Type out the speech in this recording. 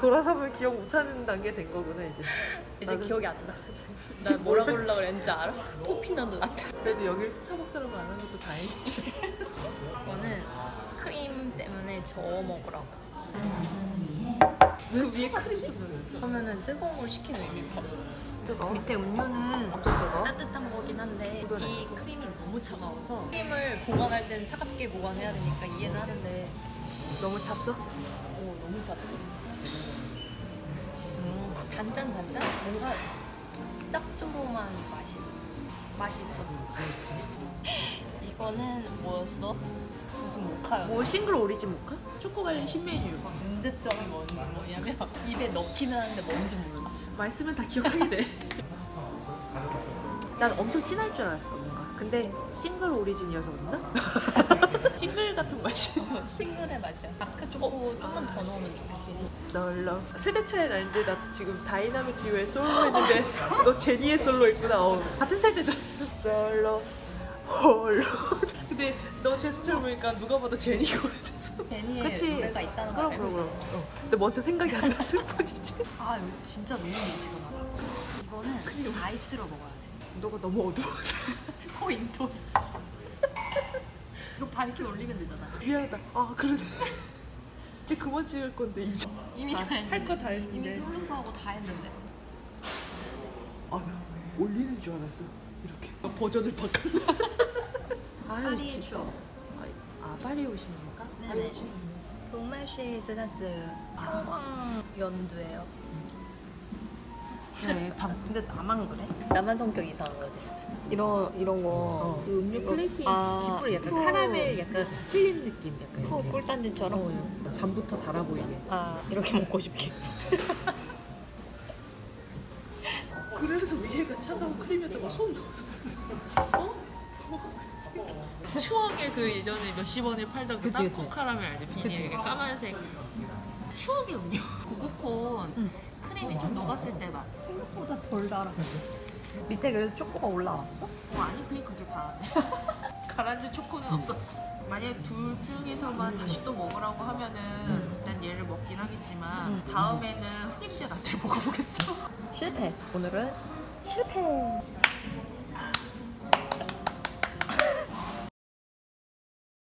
돌아서면 기억 못하는 단계 된 거구나 이제. 이제 나는- 기억이 안 나. 나 뭐라 고르려고 그랬는지 알아? 토피넛 라떼. 그래도 스타벅스라고 안 하는 것도 다행이야. 이거는 크림 때문에 저어 먹으라고 했어. 왜 위에 크림 좀 넣어요? 그러면은 뜨거운 걸 시키는 의미가 뜨거. 밑에 음료는 엄청 뜨거. 따뜻한 거긴 한데? 이 크림이 너무 차가워서 크림을 보관할 때는 차갑게 보관해야 되니까 이해는 하는데 너무 찼어? 오 너무 차다. 단짠 단짠 뭔가 짭조름한 맛이 있어. 맛있어. 이거는 뭐였어? 무슨 모카였나? 뭐 싱글 오리진 모카? 초코 관련 신메뉴. 문제점이 뭔- 뭐냐면 입에 넣기는 하는데 뭔지 몰라. 말씀은 다 기억하게 돼. 난 엄청 진할 줄 알았어 뭔가. 근데 싱글 오리진이어서 그런가? 싱글 같은 맛이. 싱글의 맛이야. 다크 초코 좀만 더 넣으면 좋겠어. 솔로. 세대 차이 나는데 나 지금 다이나믹 듀오의 솔로 했는데 너 제니의 솔로 있구나. 어, 같은 세대잖아. 솔로. 홀로. 근데 너 제스처를 보니까 누가 봐도 제니거든. 데니의 그치? 노래가 있다는 걸 그럼 알고 그럼 있었어. 그럼. 어. 근데 먼저 생각이 안 났을 뿐이지. 아 이거 진짜 너무 미치겠다. 이거는 아이스로 먹어야 돼. 너가 너무 어두워서. 토인 토인. 이거 밝게 올리면 되잖아. 미안하다. 아 그러네. 이제 그만 찍을 건데 이제. 이미 다 했는데. 할 거 다 이미 했는데. 솔로도 하고 다 했는데. 아, 나 올리는 줄 알았어. 이렇게 버전을 바꿨나? 파리의 진짜. 추억. 아, 아, 파리에 오신 겁니까? 네네. 오신 동말시에 스타스 형광 연두예요. 네, 밤. 근데 나만 그래? 나만 성격 이상한 거지. 이런 이런 거 어. 그 음료 이거- 플레이팅 아, 기프로 약간 푸. 카라멜 약간 흘린 느낌 약간. 푸 꿀단지처럼. 어, 잠부터 달아 보이게. 아 이렇게 먹고 싶게. 그래서 위에가 차가운 크림에다가 손 넣어서. 어? 추억의 그 예전에 몇십 원에 팔던 그 그치, 땅콩. 카라멜 알지? 비닐에 까만색. 추억의 음료. 구구콘 크림이 좀 녹았을 때 맛. 생각보다 덜 달아. 밑에 그래도 초코가 올라왔어? 어, 아니 그게 그게 다 가라앉은 초코는 없었어 만약 둘 중에서만 다시 또 먹으라고 하면은 난 얘를 먹긴 하겠지만 다음에는 흑임제 라떼를 먹어보겠어 실패. 오늘은 실패.